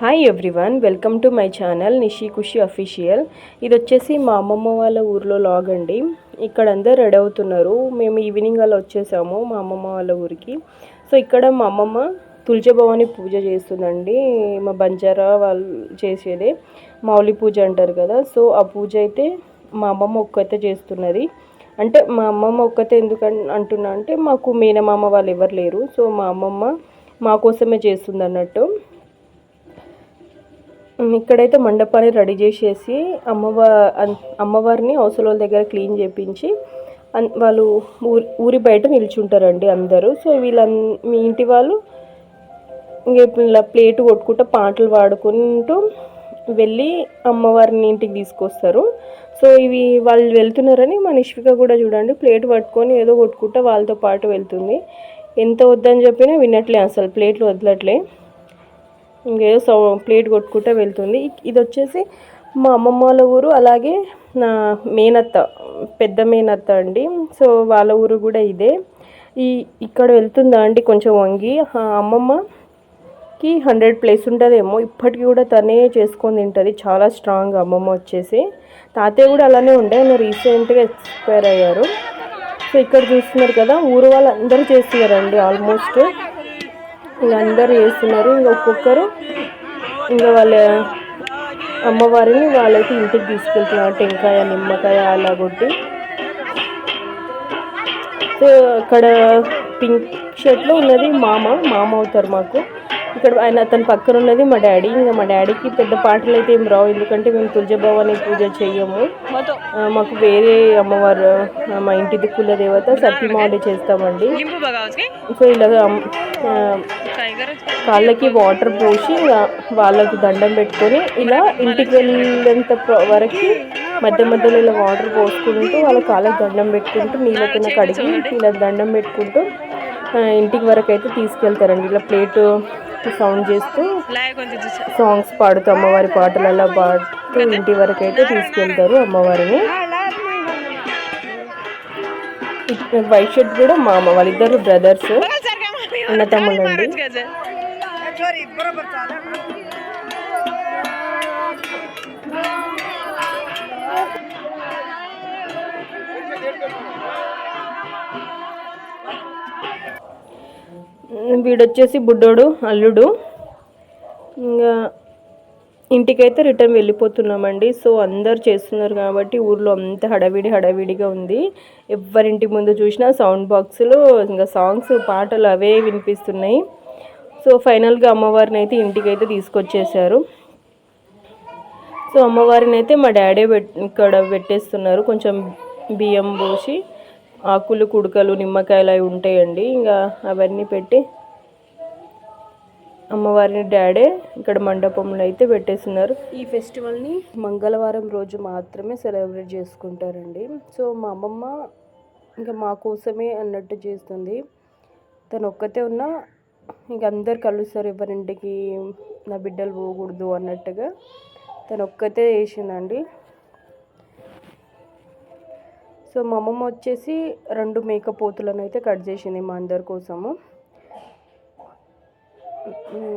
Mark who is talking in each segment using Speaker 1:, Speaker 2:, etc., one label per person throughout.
Speaker 1: Hi everyone welcome to my channel Nishi Khushi official ఇది వచ్చేసి మా అమ్మమ్మ వాళ్ళ ఊర్లో లాగ్ అండి. ఇక్కడ అందరు రెడీ అవుతున్నారు. మేము ఈవినింగ్ అలా వచ్చేసాము మా అమ్మమ్మ వాళ్ళ ఊరికి. సో ఇక్కడ మా అమ్మమ్మ తులజభవాని పూజ చేస్తుందండి. మా బంజారా వాళ్ళు చేసేదే మౌలి పూజ అంటారు కదా. సో ఆ పూజ అయితే మా అమ్మమ్మ ఒక్కతే చేస్తున్నది. అంటే మా అమ్మమ్మ ఒక్కతే ఎందుకు అంటున్నా అంటే మాకు మేనమామ వాళ్ళు ఎవరు లేరు. సో మా అమ్మమ్మ మా కోసమే చేస్తుంది అన్నట్టు ఇక్కడైతే మండపాన్ని రెడీ చేసేసి అమ్మవా అమ్మవారిని అవసరాల దగ్గర క్లీన్ చేపించి అన్- వాళ్ళు ఊరి ఊరి బయట నిల్చుంటారండి అందరూ. సో వీళ్ళ మీ ఇంటి వాళ్ళు ఇలా ప్లేట్ కొట్టుకుంటూ పాటలు పాడుకుంటూ వెళ్ళి అమ్మవారిని ఇంటికి తీసుకొస్తారు. సో ఇవి వాళ్ళు వెళ్తున్నారని మన ఇష్విక కూడా చూడండి ప్లేట్ పట్టుకొని ఏదో కొట్టుకుంటూ వాళ్ళతో పాటు వెళ్తుంది. ఎంత వద్దని చెప్పినా వినట్లే అసలు ప్లేట్లు వదలట్లే. ఇంకేదో సౌ ప్లేట్ కొట్టుకుంటూ వెళ్తుంది. ఇది వచ్చేసి మా అమ్మమ్మ వాళ్ళ ఊరు అలాగే నా మేనత్త పెద్ద మేనత్త అండి. సో వాళ్ళ ఊరు కూడా ఇదే. ఈ ఇక్కడ వెళ్తుందా అండి కొంచెం వంగి? అమ్మమ్మకి హండ్రెడ్ ప్లేస్ ఉంటుందేమో. ఇప్పటికి కూడా తనే చేసుకొని తింటుంది. చాలా స్ట్రాంగ్ అమ్మమ్మ వచ్చేసి. తాతయ్య కూడా అలానే ఉండే. ఆయన రీసెంట్గా ఎక్స్పైర్ అయ్యారు. సో ఇక్కడ చూస్తున్నారు కదా ఊరు వాళ్ళందరూ చేస్తున్నారండి ఆల్మోస్ట్. ఇంకా అందరు చేస్తున్నారు. ఇంకా ఒక్కొక్కరు ఇంకా వాళ్ళ అమ్మవారిని వాళ్ళైతే ఇంటికి తీసుకెళ్తున్నారు. టెంకాయ నిమ్మకాయ అలా కొట్టి. సో అక్కడ పింక్ షర్ట్లో ఉన్నది మామ మామ అవుతారు మాకు. ఇక్కడ ఆయన అతని పక్కన ఉన్నది మా డాడీ. ఇంకా మా డాడీకి పెద్ద పాటలు అయితే ఏం రావు. ఎందుకంటే మేము తులజభవాని పూజ చెయ్యము. ఆ, మాకు వేరే అమ్మవారు మా ఇంటి దిక్కుల దేవత సత్యమావళి చేస్తామండి. సో ఇలా అమ్- ఆ, కాళ్ళకి వాటర్ పోసి వాళ్ళకి దండం పెట్టుకొని ఇలా ఇంటికి వెళ్ళేంత వరకు మధ్య మధ్యలో ఇలా వాటర్ పోసుకుంటూ వాళ్ళ కాళ్ళకి దండం పెట్టుకుంటూ నీళ్ళతో కడిగి ఇలా దండం పెట్టుకుంటూ ఇంటికి వరకు అయితే తీసుకెళ్తారండి. ఇలా ప్లేటు సౌండ్ చేస్తూ సాంగ్స్ పాడుతూ అమ్మవారి పాటలు అలా పాడుతూ ఇంటి వరకు అయితే తీసుకెళ్తారు అమ్మవారిని. వైట్ షర్ట్ కూడా మా అమ్మ వాళ్ళిద్దరు బ్రదర్స్. అన్న తమ్ముళ్ళు అండి వీడొచ్చేసి బుడ్డోడు అల్లుడు. ఇంకా ఇంటికైతే రిటర్న్ వెళ్ళిపోతున్నామండి. సో అందరు చేస్తున్నారు కాబట్టి ఊర్లో అంత హడావిడి హడావిడిగా ఉంది. ఎవరింటి ముందు చూసినా సౌండ్ బాక్సులు ఇంకా సాంగ్స్ పాటలు అవే వినిపిస్తున్నాయి. సో ఫైనల్గా అమ్మవారిని అయితే ఇంటికైతే తీసుకొచ్చేసారు సో అమ్మవారిని అయితే మా డాడీ ఇక్కడ పెట్టేస్తున్నారు. కొంచెం బియ్యం పోసి ఆకులు కుడకలు నిమ్మకాయలు అవి ఉంటాయండి. ఇంకా అవన్నీ పెట్టి అమ్మవారిని డాడే ఇక్కడ మండపంలో అయితే పెట్టేస్తున్నారు. ఈ ఫెస్టివల్ని మంగళవారం రోజు మాత్రమే సెలబ్రేట్ చేసుకుంటారండి. సో మా అమ్మమ్మ ఇంకా మా కోసమే అన్నట్టు చేస్తుంది. తను ఒక్కతే ఉన్నా ఇంక అందరు కలుస్తారు ఎవరింటికి నా బిడ్డలు పోకూడదు అన్నట్టుగా. తను ఒక్కతే చేసిందండి. సో మా అమ్మమ్మ వచ్చేసి రెండు మేకపోతులను అయితే కట్ చేసింది మా అందరి కోసము.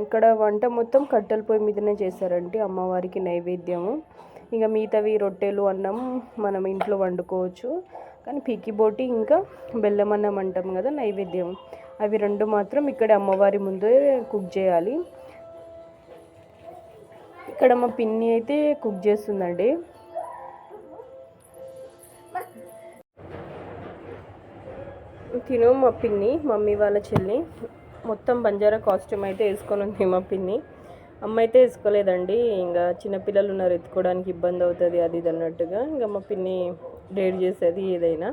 Speaker 1: ఇక్కడ వంట మొత్తం కట్టెల పొయ్యి మీదనే చేశారండి అమ్మవారికి నైవేద్యము. ఇంకా మిగతావి రొట్టెలు అన్నం మనం ఇంట్లో వండుకోవచ్చు. కానీ పిక్కి బోటి ఇంకా బెల్లం అన్నం అంటాం కదా నైవేద్యం. అవి రెండు మాత్రం ఇక్కడ అమ్మవారి ముందే కుక్ చేయాలి. ఇక్కడ మా పిన్ని అయితే కుక్ చేస్తుందండి. తిను మా పిన్ని మమ్మీ వాళ్ళ చెల్లి. మొత్తం బంజారా కాస్ట్యూమ్ అయితే వేసుకొని ఉంది మా పిన్ని. అమ్మ అయితే వేసుకోలేదండి. ఇంకా చిన్నపిల్లలు ఉన్నారు ఎత్తుకోవడానికి ఇబ్బంది అవుతుంది అది ఇది అన్నట్టుగా. ఇంకా మా పిన్ని డేట్ చేసేది ఏదైనా.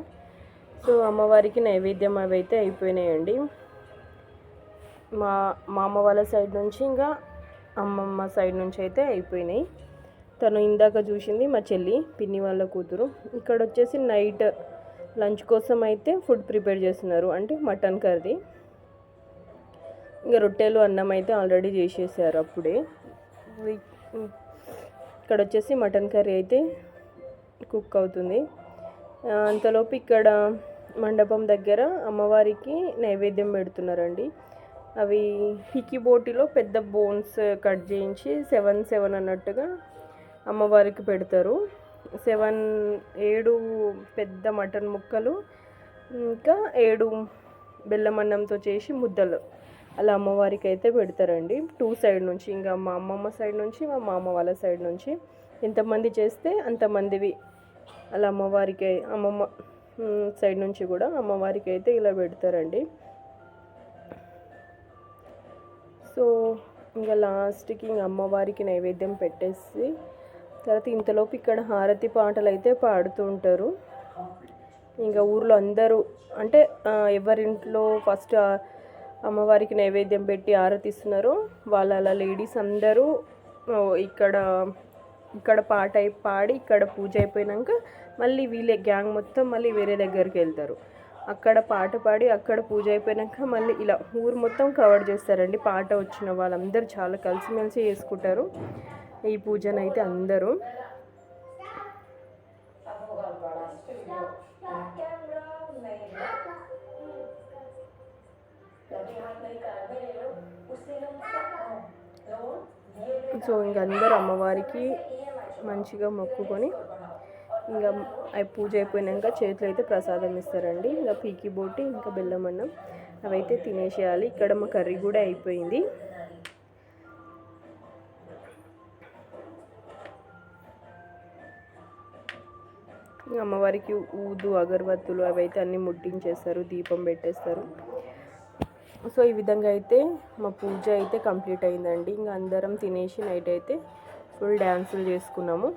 Speaker 1: సో అమ్మవారికి నైవేద్యం అవి అయితే అయిపోయినాయండి. మా మా అమ్మ వాళ్ళ సైడ్ నుంచి ఇంకా అమ్మమ్మ సైడ్ నుంచి అయితే అయిపోయినాయి. తను ఇందాక చూసింది మా చెల్లి పిన్ని వాళ్ళ కూతురు. ఇక్కడ వచ్చేసి నైట్ లంచ్ కోసం అయితే ఫుడ్ ప్రిపేర్ చేస్తున్నారు. అంటే మటన్ కర్రీ. ఇంకా రొట్టెలు అన్నం అయితే ఆల్రెడీ చేసేసారు అప్పుడే. ఇక్కడ వచ్చేసి మటన్ కర్రీ అయితే కుక్ అవుతుంది. అంతలోపు ఇక్కడ మండపం దగ్గర అమ్మవారికి నైవేద్యం పెడుతున్నారండి. అవి హికి బోటిలో పెద్ద బోన్స్ కట్ చేయించి సెవెన్ సెవెన్ అన్నట్టుగా అమ్మవారికి పెడతారు. సెవెన్ ఏడు పెద్ద మటన్ ముక్కలు ఇంకా ఏడు బెల్లం అన్నంతో చేసి ముద్దలు. అలా అమ్మవారికి అయితే పెడతారండి. టూ సైడ్ నుంచి ఇంకా మా అమ్మమ్మ సైడ్ నుంచి మా మామ వాళ్ళ సైడ్ నుంచి. ఎంతమంది చేస్తే అంతమందివి. అలా అమ్మవారికి అమ్మమ్మ సైడ్ నుంచి కూడా అమ్మవారికి అయితే ఇలా పెడతారండి. సో ఇంకా లాస్ట్కి ఇంక అమ్మవారికి నైవేద్యం పెట్టేసి తర్వాత ఇంతలోపు ఇక్కడ హారతి పాటలు అయితే పాడుతూ ఉంటారు. ఇంకా ఊర్లో అందరూ అంటే ఎవరింట్లో ఫస్ట్ అమ్మవారికి నైవేద్యం పెట్టి ఆరతిస్తున్నారు. వాళ్ళ అలా లేడీస్ అందరూ ఇక్కడ ఇక్కడ పాట అయి పాడి ఇక్కడ పూజ అయిపోయినాక మళ్ళీ వీళ్ళే గ్యాంగ్ మొత్తం మళ్ళీ వేరే దగ్గరికి వెళ్తారు. అక్కడ పాట పాడి అక్కడ పూజ అయిపోయినాక మళ్ళీ ఇలా ఊరు మొత్తం కవర్ చేస్తారండి. పాట వచ్చిన వాళ్ళందరూ చాలా కలిసిమెలిసి చేసుకుంటారు. ఈ పూజనైతే అందరూ. సో ఇంక అందరు అమ్మవారికి మంచిగా మొక్కుకొని ఇంకా అవి పూజ అయిపోయినాక చేతులు అయితే ప్రసాదం ఇస్తారండి. ఇంకా పీకి బోటి ఇంకా బెల్లం అన్నం అవైతే తినేసేయాలి. ఇక్కడ మా కర్రీ కూడా అయిపోయింది. ఇంకా అమ్మవారికి ఊదు అగరబత్తులు అవైతే అన్నీ ముట్టించేస్తారు దీపం పెట్టేస్తారు. సో ఈ విధంగా అయితే మా పూజ అయితే కంప్లీట్ అయిందండి. ఇంకా అందరం తినేసి నైట్ అయితే ఫుల్ డ్యాన్సులు చేసుకున్నాము.